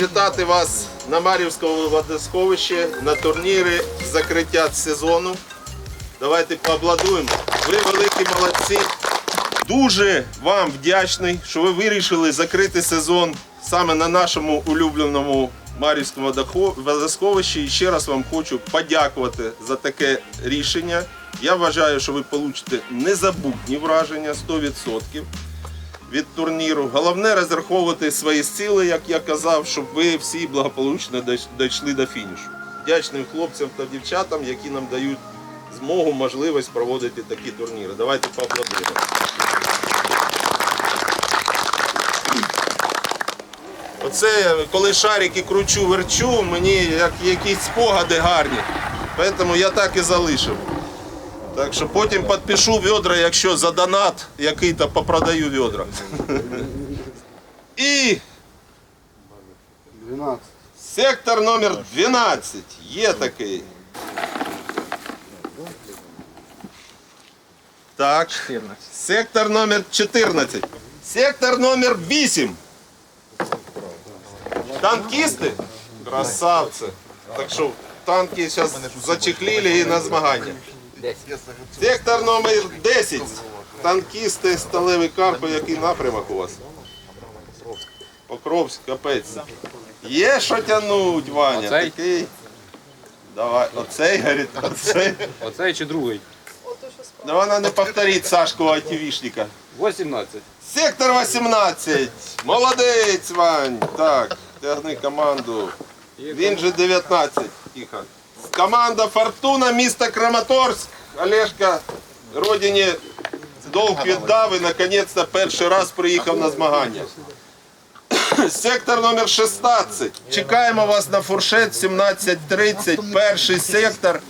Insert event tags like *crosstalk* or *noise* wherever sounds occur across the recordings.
вітати вас на Мар'ївському водосховищі на турнірі закриття сезону. Давайте поаплодуємо. Ви великі молодці. Дуже вам вдячний, що ви вирішили закрити сезон саме на нашому улюбленому Мар'ївському водосховищі. І ще раз вам хочу подякувати за таке рішення. Я вважаю, що ви получите незабутні враження 100% від турніру. Головне розраховувати свої сили, як я казав, щоб ви всі благополучно дійшли до фінішу. Вдячним хлопцям та дівчатам, які нам дають змогу, можливість проводити такі турніри. Давайте поаплодуємо. Оце коли шарики кручу, верчу, мені як якісь спогади гарні. Тому я так і залишив. Так що потім підпишу відра, якщо за донат який то попродаю відра. І 12. сектор номер 12. Є такий. Так. 14. Сектор номер 14. Сектор номер 8. Танкісти? Красавці. Так що танки зараз зачехлили і на змагання. Сектор номер 10. Танкісти, сталевий карпи, який напрямок у вас? Покровськ, капець. Є що тянуть, Ваня. Оцей? Такий. Давай, оцей, говорить, оцей. Оцей чи другий? Да вона не повторить Сашку айтівішника. 18. Сектор 18. Молодець, Вань. Так, тягни команду. Він же 19. Тихо. Команда Фортуна, місто Краматорськ. Олешка родині долг віддав і наконець-то перший раз приїхав на змагання. Сектор номер 16. Чекаємо вас на фуршет 17.30. Перший сектор.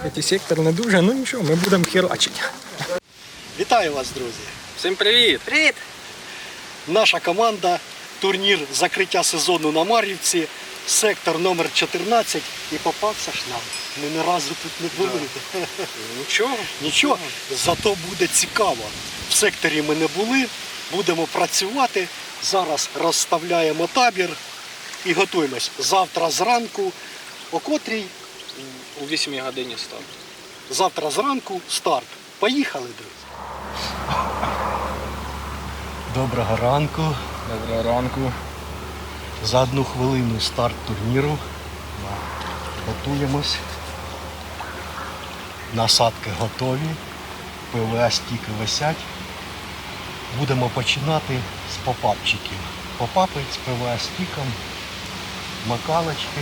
Третій сектор не дуже, ну нічого, ми будемо херачити. Вітаю вас, друзі! Всім привіт! Привіт! Наша команда, турнір закриття сезону на Мар'ївці, сектор номер 14 і попався ж нам. Ми ні разу тут не були. Нічого. Нічого, зато буде цікаво. В секторі ми не були, будемо працювати. Зараз розставляємо табір і готуємось. Завтра зранку, о котрій, У 8 годині став. завтра зранку старт. Поїхали, друзі. Доброго ранку. Доброго ранку. За одну хвилину старт турніру. Готуємось. Насадки готові. ПВА стіки висять. Будемо починати з попапчиків. Попапи з ПВА стіком, макалочки.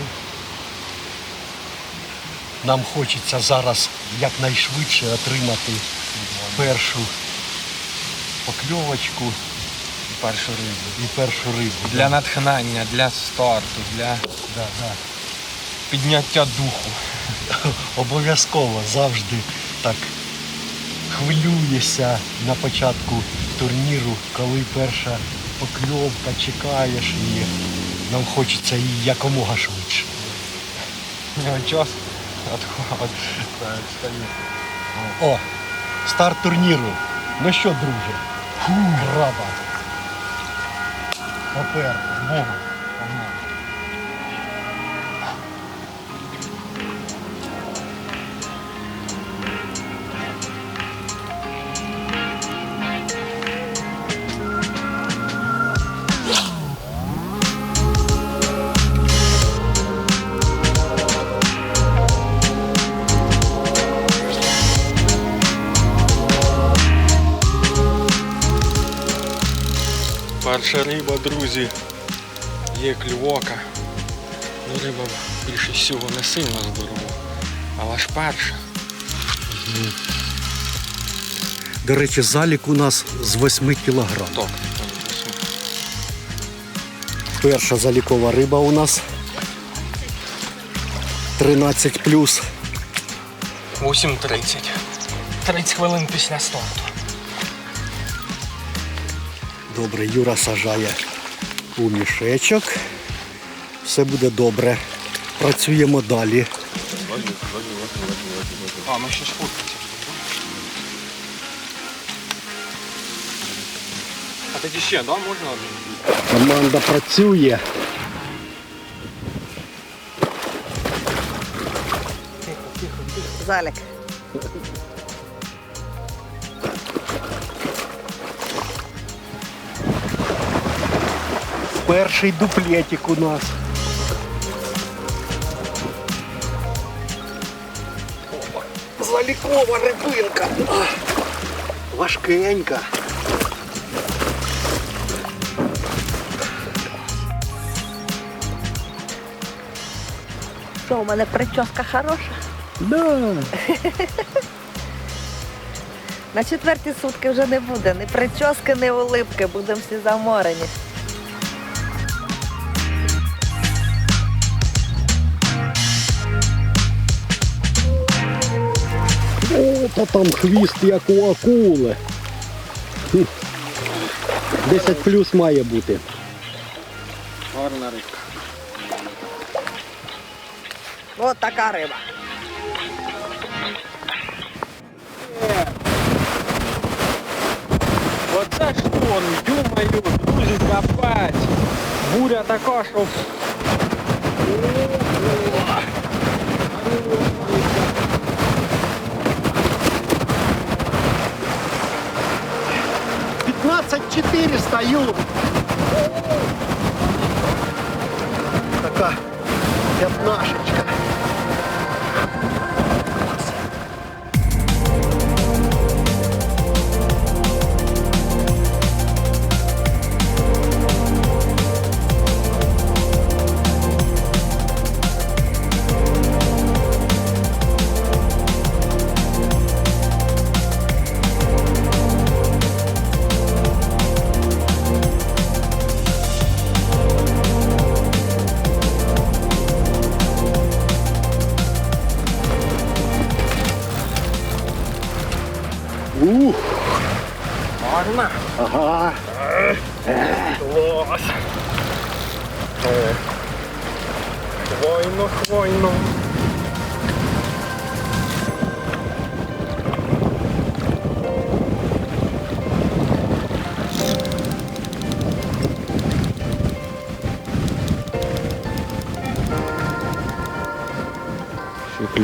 Нам хочеться зараз якнайшвидше отримати першу покльовочку Першу рибу. і першу рибу. Для натхнення, для старту, для Да, да. підняття духу. *laughs* Обов'язково завжди так хвилюєшся на початку турніру, коли перша покльовка, чекаєш її. Нам хочеться її якомога швидше. Час. Отход. О, старт турніру. Ну що, друже? Фу. Попер, Богу. Перша риба, друзі. Є клювока. Ну, риба більше всього не сильно здорова. Але ж перша. До речі, залік у нас з 8 кілограм. Так. Перша залікова риба у нас 13 плюс. 8.30. 30 хвилин після старту. Добре, Юра сажає у мішечок. Все буде добре. Працюємо далі. А, ми ще ж фоткатися. Так Тоді ще, да, можна один? Команда працює. Тихо, тихо. Залік. Перший дуплетик у нас. Залікова рибинка. Важкенька. Що, у мене прическа хороша? Да. *laughs* На четверті сутки вже не буде. Ні прически, ні улипки. Будемо всі заморені. Та там хвіст як у акули. Хм. 10 плюс має бути. Гарна рибка. От така риба. Оце шторм, думаю, друзі, капець. Буря така, що... Пятнадцать четыреста, Такая Така п'ятнашечка.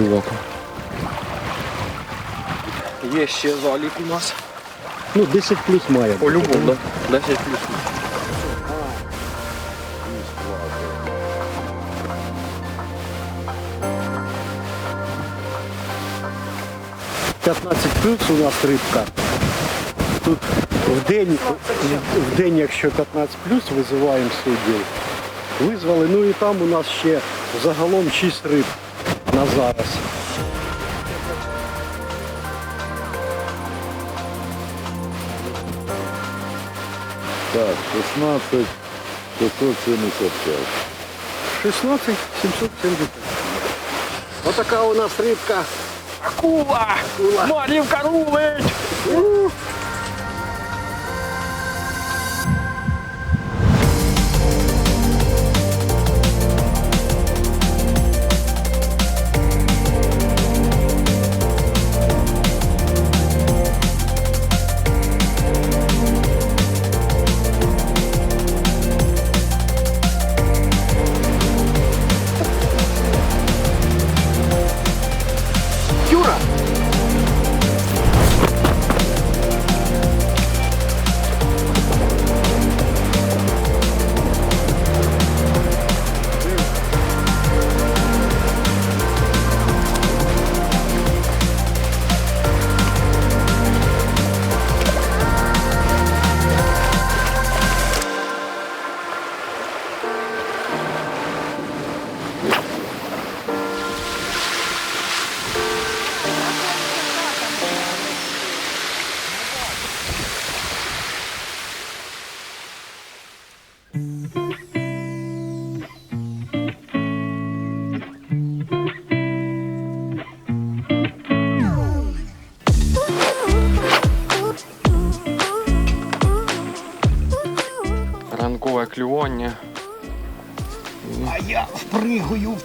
Ще. Є ще залік у нас. Ну, 10 плюс має. По-любому, да? 10 плюс. 15 плюс у нас рибка. Тут в день, в день, якщо 15 плюс, визиваємо суддів. Визвали, ну і там у нас ще загалом 6 риб на зараз. Так, 16 675. 16 770. Отака у нас рибка. Акула! Акула. Марівка рулить!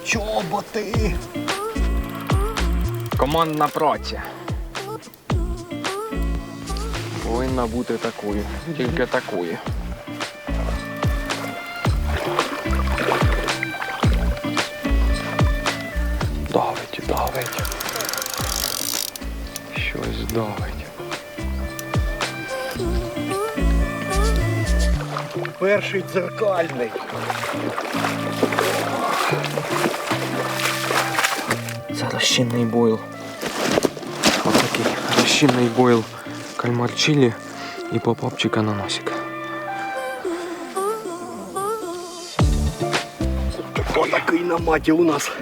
Чоботи. Командна праця. повинна бути такою. Тільки такою. Давить, давить. Щось давить. Перший дзеркальний. Це розчинний бойл. Отакий розчинний бойл кальмар чилі і попапчика на носик. Отакий на маті у нас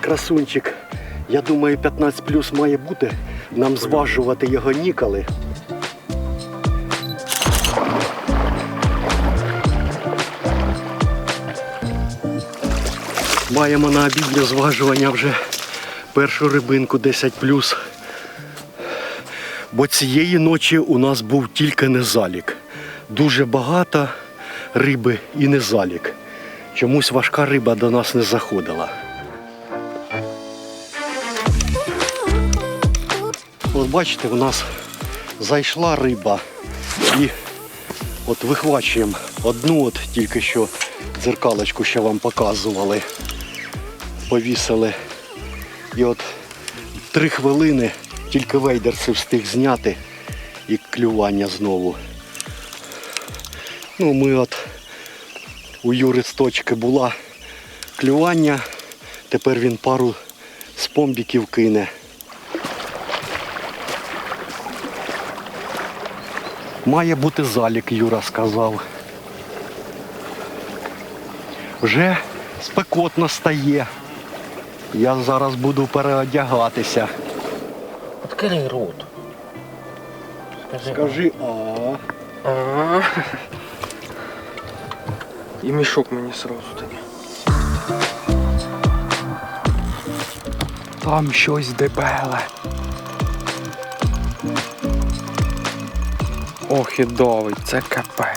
красунчик. Я думаю, 15 плюс має бути. Нам зважувати його ніколи. Маємо на обіднє зважування вже першу рибинку 10. Бо цієї ночі у нас був тільки незалік. Дуже багато риби і незалік. Чомусь важка риба до нас не заходила. От бачите, у нас зайшла риба і от вихвачуємо одну, от тільки що дзеркалочку ще вам показували. Повісили. І от три хвилини тільки вейдерси встиг зняти і клювання знову. Ну, ми от у Юри з точки була клювання. Тепер він пару спомбіків кине. Має бути залік, Юра сказав. Вже спекотно стає. Я зараз буду переодягатися. Відкрий рот. Скажи, а. А. І мішок мені сразу тоді. Там щось дебеле. Ох і давить, це капець.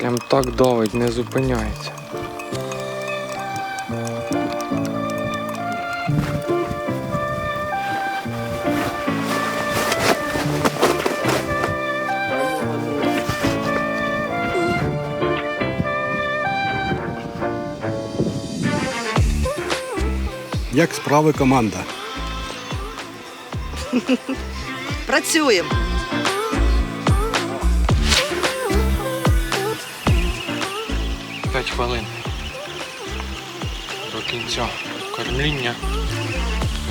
Прям так давить, не зупиняється. Як справи команда? Працюємо. П'ять хвилин до кінця кормління.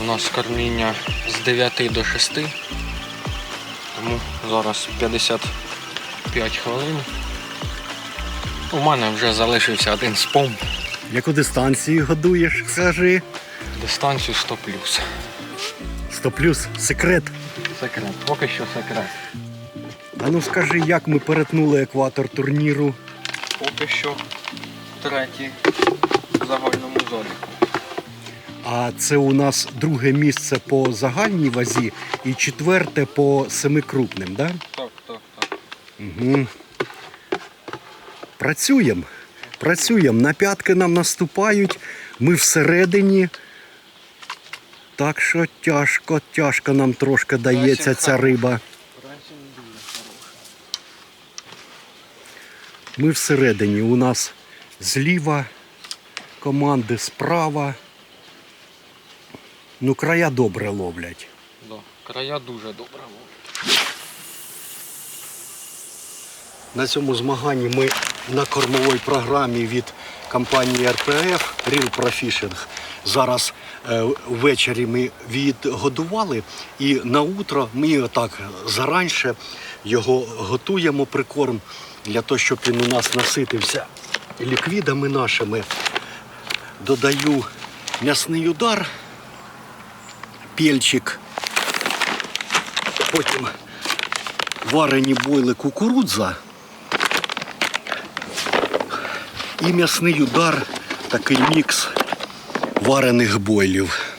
У нас кормління з 9 до 6. Тому зараз 55 хвилин. У мене вже залишився один спом. Яку дистанцію годуєш, скажи? Дистанцію 100 плюс. 100 плюс секрет. Секрет. Поки що секрет. А ну скажи, як ми перетнули екватор турніру? Поки що третій в загальному заліку. А це у нас друге місце по загальній вазі і четверте по семикрупним, да? Так, так, так. Угу. Працюємо. Працюємо. На п'ятки нам наступають. Ми всередині. Так що тяжко, тяжко нам трошки дається ця риба. Ми всередині. У нас зліва команди справа. Ну, края добре ловлять. Да. Края дуже добре. ловлять. На цьому змаганні ми на кормовій програмі від компанії РПФ Real Pro Fishing. Зараз е, ввечері ми відгодували і на утро ми отак заранше його готуємо прикорм для того, щоб він у нас наситився ліквідами нашими. Додаю м'ясний удар, пельчик, потім варені бойли кукурудза. І м'ясний удар, такий мікс варених бойлів.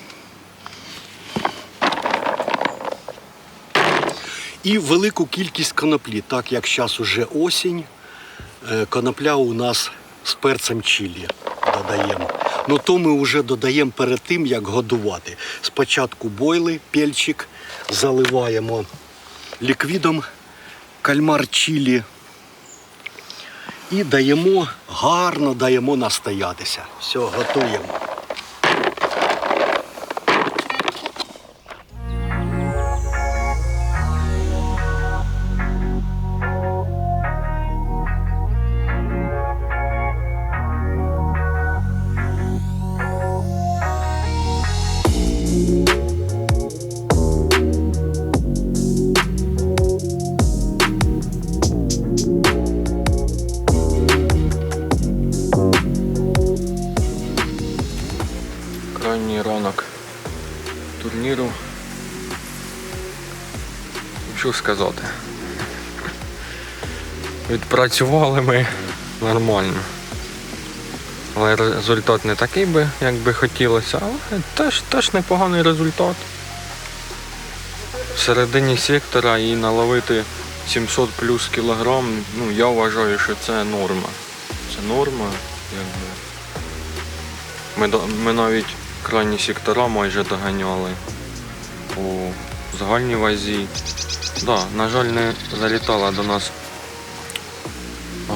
І велику кількість коноплі, так як зараз уже осінь, е, конопля у нас з перцем чилі додаємо. Ну то ми вже додаємо перед тим, як годувати. Спочатку бойли, пельчик, заливаємо ліквідом кальмар чилі і даємо, гарно даємо настоятися. Все, готуємо. Відпрацювали ми нормально. Але результат не такий би, як би хотілося, але теж, теж непоганий результат. В середині сектора і наловити 700 плюс кілограм, ну я вважаю, що це норма. Це норма, якби. Ми, ми навіть крайні сектора майже доганяли у загальній вазі. Да, на жаль, не залітала до нас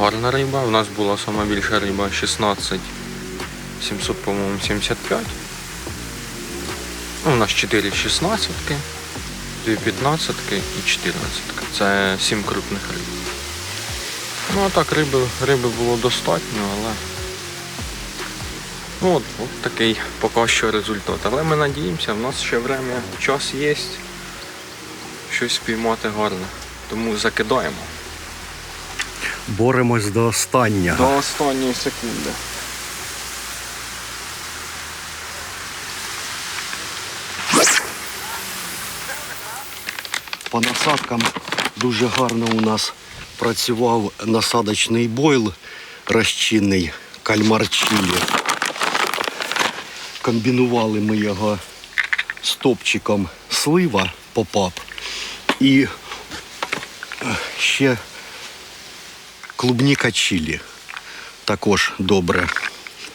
гарна риба. У нас була сама більша риба 16 700, по-моєму, 75. Ну, у нас 4 16, 2 15 і 14. Це 7 крупних риб. Ну а так риби, риби було достатньо, але Ну, от, от такий поки що результат. Але ми надіємося, в нас ще время, час є. Щось спіймати гарне. Тому закидаємо. Боремось до останнього. До останньої секунди. По насадкам дуже гарно у нас працював насадочний бойл розчинний кальмар чилі. Комбінували ми його з топчиком слива попап і ще клубніка чилі також добре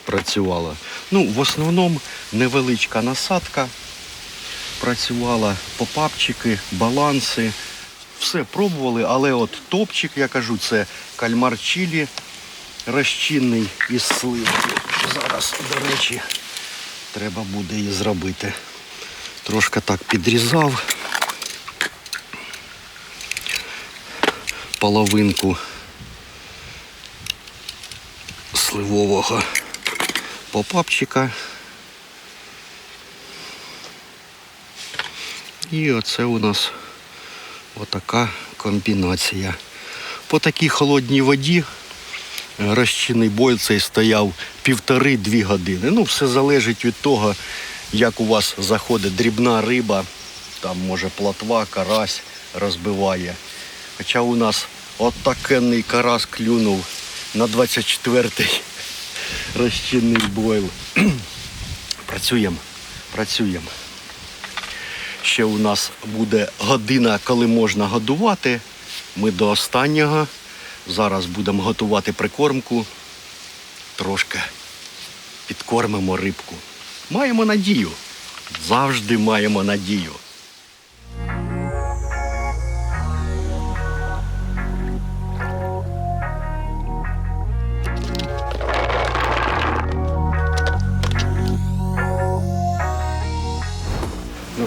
працювала. Ну, в основному невеличка насадка працювала попапчики, баланси. Все пробували, але от топчик, я кажу, це кальмар чилі розчинний із сливки. Зараз, до речі, треба буде її зробити. Трошки так підрізав половинку сливового попапчика. І оце у нас отака комбінація. По такій холодній воді розчинний бойл цей стояв півтори-дві години. Ну, все залежить від того, як у вас заходить дрібна риба, там може платва, карась розбиває. Хоча у нас отакенний карась клюнув на 24-й розчинний бойл. *clears throat* Працюємо, працюємо. Ще у нас буде година, коли можна годувати. Ми до останнього. Зараз будемо готувати прикормку. Трошки підкормимо рибку. Маємо надію. Завжди маємо надію.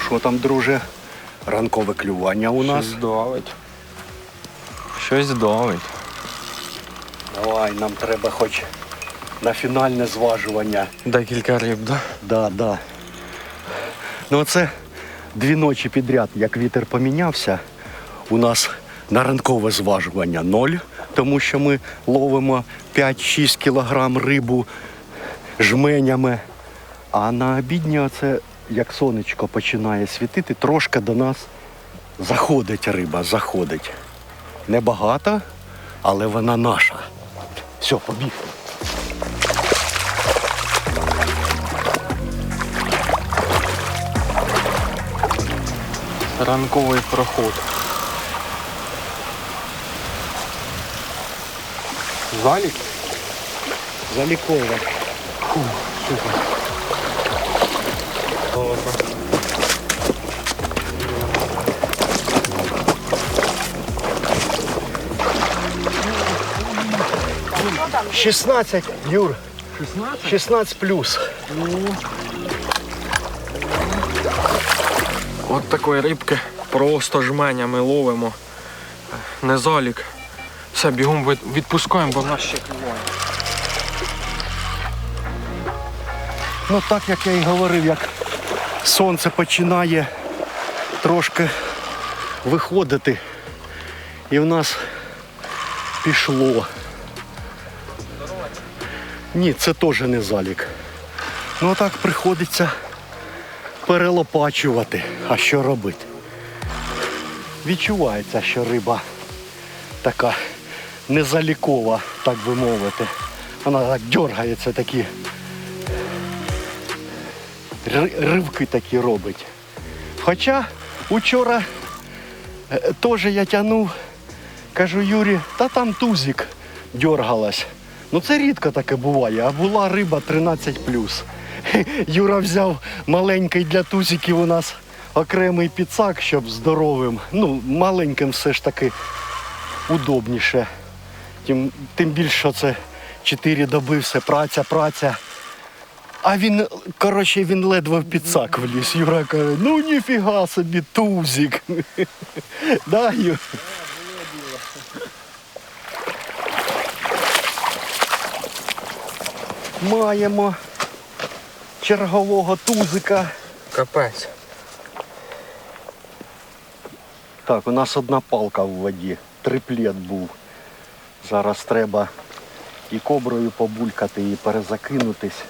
Що там, друже? Ранкове клювання у нас. Щось давить. Щось давить. Давай, нам треба хоч на фінальне зважування. Декілька риб, да? Да, да. Ну це дві ночі підряд, як вітер помінявся, у нас на ранкове зважування ноль, тому що ми ловимо 5-6 кілограм рибу жменями. А на обідні оце, як сонечко починає світити, трошки до нас заходить риба, заходить. Небагато, але вона наша. Все, побіг. Ранковий проход. Залік? Залікове. — 16, Юр. 16 плюс. От такої рибки просто жменями ловимо. Не залік. Все, бігом відпускаємо, бо в нас ще клюває. Ну так як я і говорив, як сонце починає трошки виходити, і в нас пішло. Ні, це теж не залік. Ну так приходиться перелопачувати. А що робити? Відчувається, що риба така незалікова, так би мовити. Вона так дергається такі ривки такі робить. Хоча учора е, теж я тягнув, кажу Юрі, та там тузик дергалась. Ну це рідко таке буває, а була риба 13 *laughs* Юра взяв маленький для тузиків у нас окремий підсак, щоб здоровим. Ну, маленьким все ж таки удобніше. Тим, тим більше, що це 4 доби, все праця, праця. А він, коротше, він ледве в підсак вліз. Юра каже, ну ніфіга собі тузик. *laughs* да, Юр? Маємо чергового тузика. Капець. Так, у нас одна палка в воді, триплет був. Зараз треба і коброю побулькати, і перезакинутись.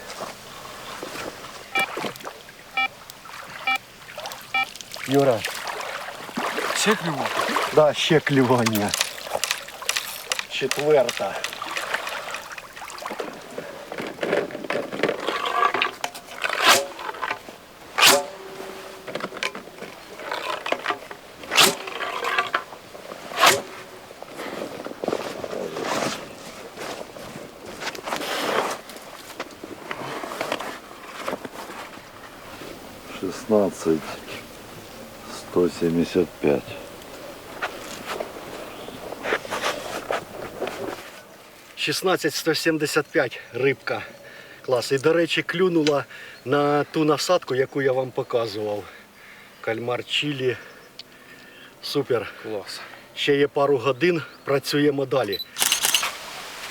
Юра, Ще клюває? да, ще клювання. Четверта. Шестнадцать сто семьдесят пять. — 16175 рибка. Клас. І, до речі, клюнула на ту насадку, яку я вам показував. Кальмар чилі. Супер. Клас. Ще є пару годин, працюємо далі.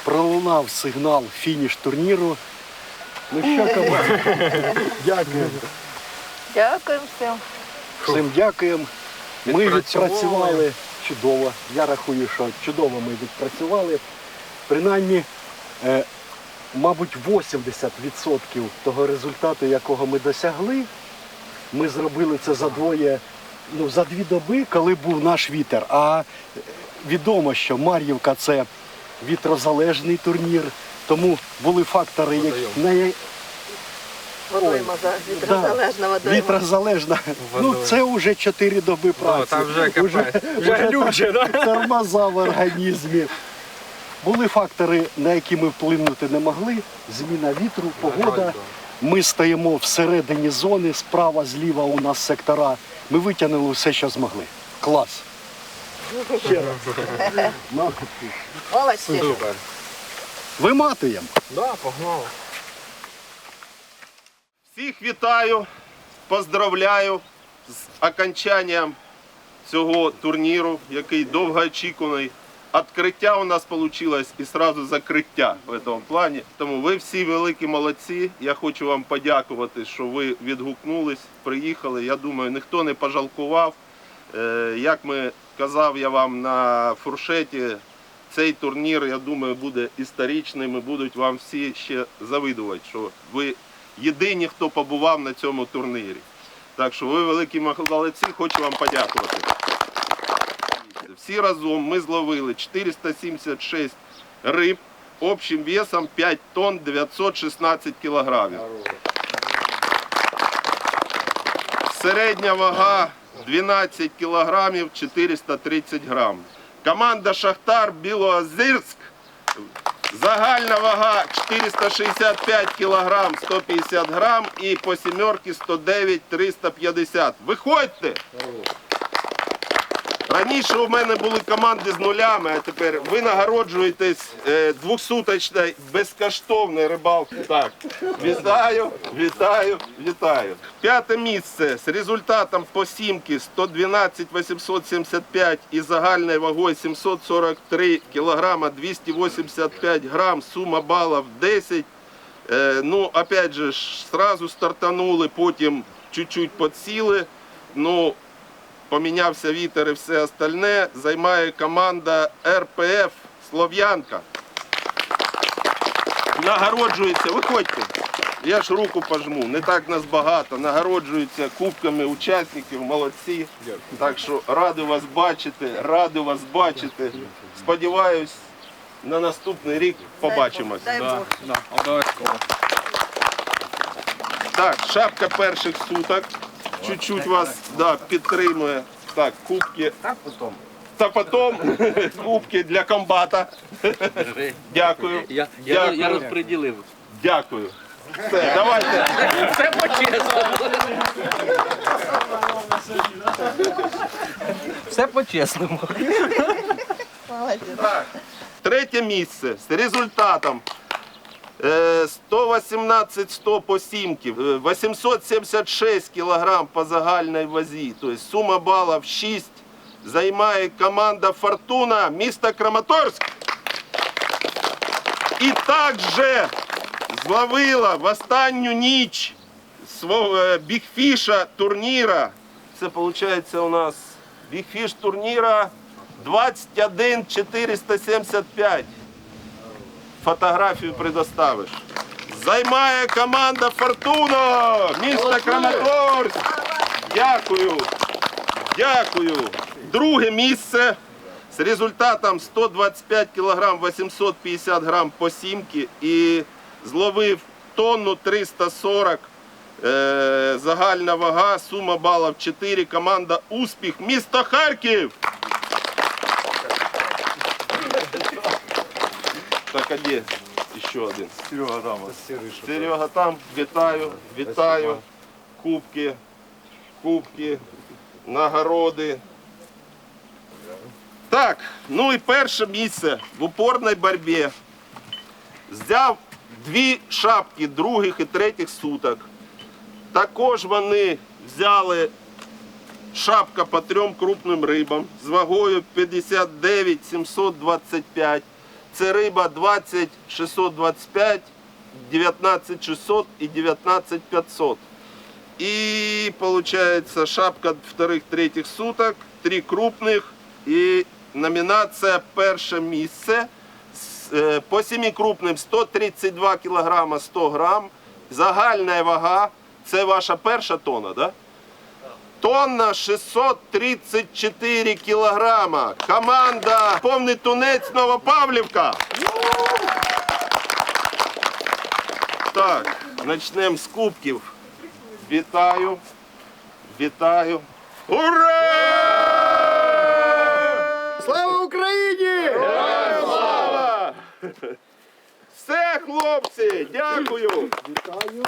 Пролунав сигнал фініш турніру. Ну що, *laughs* команда? Дякую. Дякуємо всім. Всім дякуємо. Ми Відпрацювали. чудово. Я рахую, що чудово ми відпрацювали. Принаймні, е, мабуть, 80% того результату, якого ми досягли, ми зробили це за двоє, ну, за дві доби, коли був наш вітер. А е, відомо, що Мар'ївка це вітрозалежний турнір, тому були фактори, які на, Водойма за вітрозалежна водойма. Вітрозалежна. Ну, це вже 4 доби праці. там вже капець. Вже глюче, да? тормоза в організмі. Були фактори, на які ми вплинути не могли. Зміна вітру, погода. Ми стоїмо всередині зони, справа, зліва у нас сектора. Ми витягнули все, що змогли. Клас. Ще раз. *laughs* Ну, Молодці. Супер. Виматуємо. Да, погнали. Всіх вітаю, поздравляю з окончанням цього турніру, який довгоочікуваний. Відкриття у нас вийшло і одразу закриття в цьому плані. Тому ви всі великі молодці. Я хочу вам подякувати, що ви відгукнулись, приїхали. Я думаю, ніхто не пожалкував. Е, Як ми казав я вам на фуршеті, цей турнір, я думаю, буде історичним і будуть вам всі ще завидувати, що ви єдині, хто побував на цьому турнірі. Так що ви великі молодці, хочу вам подякувати. Всі разом ми зловили 476 риб общим весом 5 тонн 916 кілограмів. Середня вага 12 кілограмів 430 грам. Команда Шахтар Білоозерськ Загальна вага 465 кілограм 150 грам і по сімерки 109 350. Виходьте! Раніше у мене були команди з нулями, а тепер ви нагороджуєтесь е, двохсуточною безкоштовною рибалкою. Так, вітаю, вітаю, вітаю. П'яте місце з результатом по сімки 112 875 і загальною вагою 743 кілограма 285 грам, сума балів 10. Е, ну, опять же, сразу стартанули, потім чуть-чуть підсіли. Ну, помінявся вітер і все остальне, займає команда РПФ Слов'янка. Нагороджується, виходьте. Я ж руку пожму, не так нас багато. Нагороджуються кубками учасників, молодці. Так що радий вас бачити, радий вас бачити. Сподіваюсь, на наступний рік побачимось. Дай Бог. Да, обов'язково. Так, шапка перших суток. Чуть-чуть вас да, підтримує. Так, кубки. Та потім. Та потім кубки для комбата. Дякую. Я, я, Дякую. я розподілив. Дякую. Все, давайте. Все по-чесному. Все по-чесному. Молодець. Третє місце з результатом е, 118-100 по сімки, е, 876 кілограм по загальній вазі, тобто сума балів 6, займає команда Фортуна міста Краматорськ. І також зловила в останню ніч свого е, бігфіша турніра. Це виходить у нас бігфіш турніра 21 475. Фотографію предоставиш. Займає команда Фортуна міста Краматорськ. Дякую. Дякую. Друге місце з результатом 125 кг 850 грам по сімки і зловив тонну 340. Е, загальна вага, сума балів 4. Команда Успіх, місто Харків. Так, а де ще один? Серега там. Серега там. Вітаю, вітаю. Кубки, кубки, нагороди. Так, ну і перше місце в упорній боротьбі. Взяв дві шапки других і третіх суток. Також вони взяли шапка по трьом крупним рибам з вагою 59 725. Це риба 20 625, 19 600 і 19 500. Получается шапка вторых, третьих суток, три крупних і номінація перше місце. Е, По семи крупним 132 кг 100 грам. Загальна вага, це ваша перша тонна, да? Тонна 634 кілограма. Команда повний тунець Новопавлівка. Так, почнемо з кубків. Вітаю. Вітаю. Ура! Слава Україні! Слава! Все, хлопці, дякую. Вітаю.